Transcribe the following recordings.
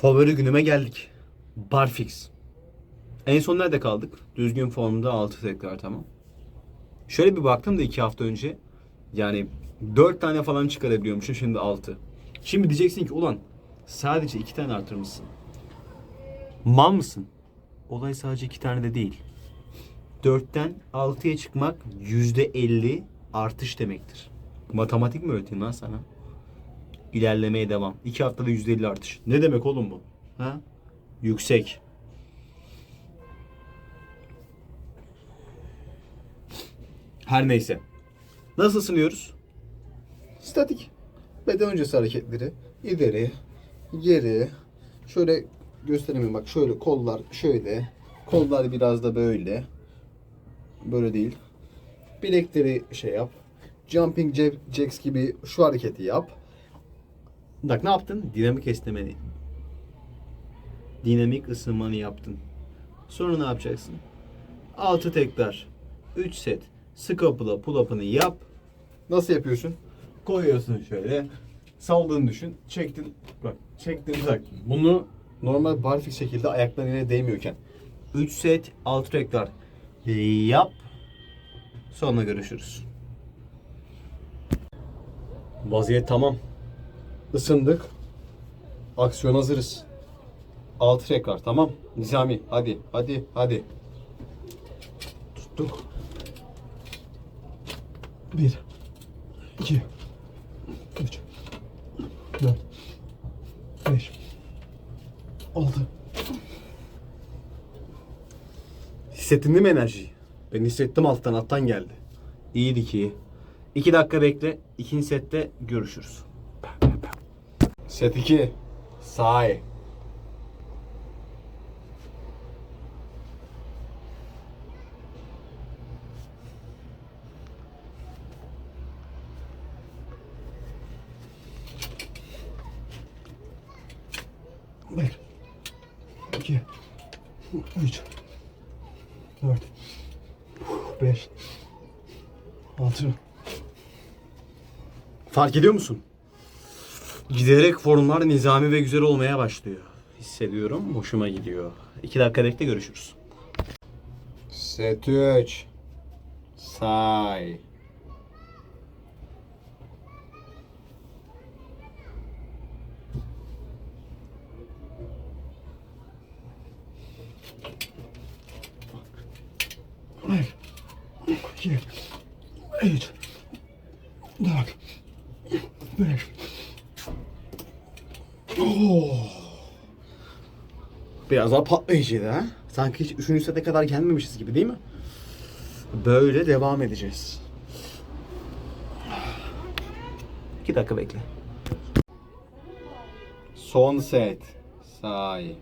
Favori günüme geldik. Barfix. En son nerede kaldık? Düzgün formda 6 tekrar tamam. Şöyle bir baktım da 2 hafta önce. Yani 4 tane falan çıkarabiliyormuşum şimdi 6. Şimdi diyeceksin ki ulan sadece 2 tane artırmışsın. Mal mısın? Olay sadece 2 tane de değil. 4'ten 6'ya çıkmak %50 artış demektir. Matematik mi öğreteyim lan sana? İlerlemeye devam. 2 haftada %50 artış. Ne demek oğlum bu? Ha? Yüksek. Her neyse. Nasıl ısınıyoruz? Statik. Beden öncesi hareketleri. ileri, geri. Şöyle göstereyim bak. Şöyle kollar şöyle. Kollar biraz da böyle. Böyle değil. Bilekleri şey yap. Jumping jack- jacks gibi şu hareketi yap. Bak ne yaptın? Dinamik esnemeni. Dinamik ısınmanı yaptın. Sonra ne yapacaksın? 6 tekrar. 3 set. Sık up'la pull up'ını yap. Nasıl yapıyorsun? Koyuyorsun şöyle. Saldığını düşün. Çektin. Bak çektin bırak. Bunu normal barfix şekilde ayakların yine değmiyorken. 3 set 6 tekrar. Yap. Sonra görüşürüz. Vaziyet tamam. Isındık. Aksiyon hazırız. 6 tekrar tamam. Nizami hadi hadi hadi. Tuttuk. 1 2 3 4 5 6 Hissettin değil mi enerjiyi? Ben hissettim alttan alttan geldi. İyiydi ki. 2 dakika bekle. İkinci sette görüşürüz. Set 2 Say Bir, iki, üç, dört, beş, altı. Fark ediyor musun? Giderek formlar nizami ve güzel olmaya başlıyor. Hissediyorum. Hoşuma gidiyor. 2 dakika bekle görüşürüz. Set 3 Say Bir, iki, üç, dört, beş. Biraz daha patlayıcıydı ha? Sanki hiç 3. sete kadar gelmemişiz gibi değil mi? Böyle devam edeceğiz. 2 dakika bekle. Son set. Say.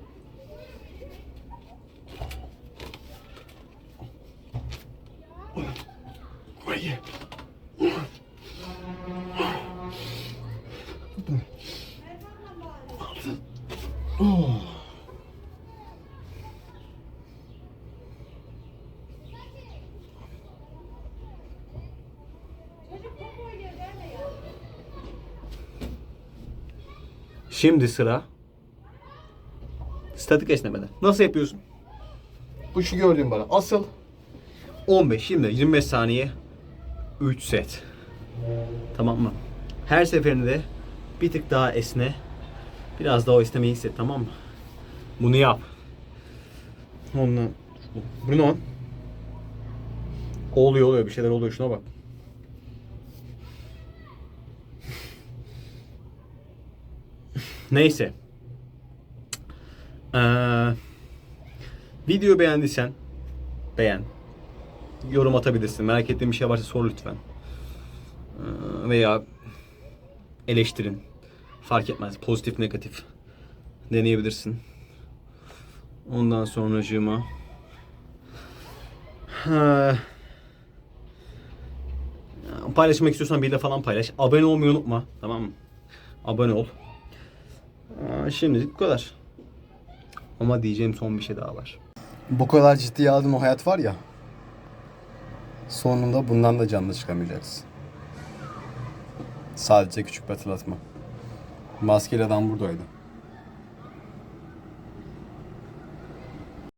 Şimdi sıra statik esnemeden. Nasıl yapıyorsun? Bu şu gördüğün bana. Asıl 15 şimdi 25 saniye 3 set. Tamam mı? Her seferinde bir tık daha esne. Biraz daha o esnemeyi hisset tamam mı? Bunu yap. Ondan bu ne lan? Oluyor oluyor bir şeyler oluyor şuna bak. Neyse. Ee, video beğendiysen beğen. Yorum atabilirsin. Merak ettiğin bir şey varsa sor lütfen. Ee, veya eleştirin. Fark etmez. Pozitif, negatif. Deneyebilirsin. Ondan sonracığıma Ha. paylaşmak istiyorsan bir de falan paylaş. Abone olmayı unutma. Tamam mı? Abone ol. Şimdilik bu kadar. Ama diyeceğim son bir şey daha var. bu kadar ciddiye aldığım o hayat var ya. Sonunda bundan da canlı çıkamayacaksın. Sadece küçük bir hatırlatma. Maskeli adam buradaydı.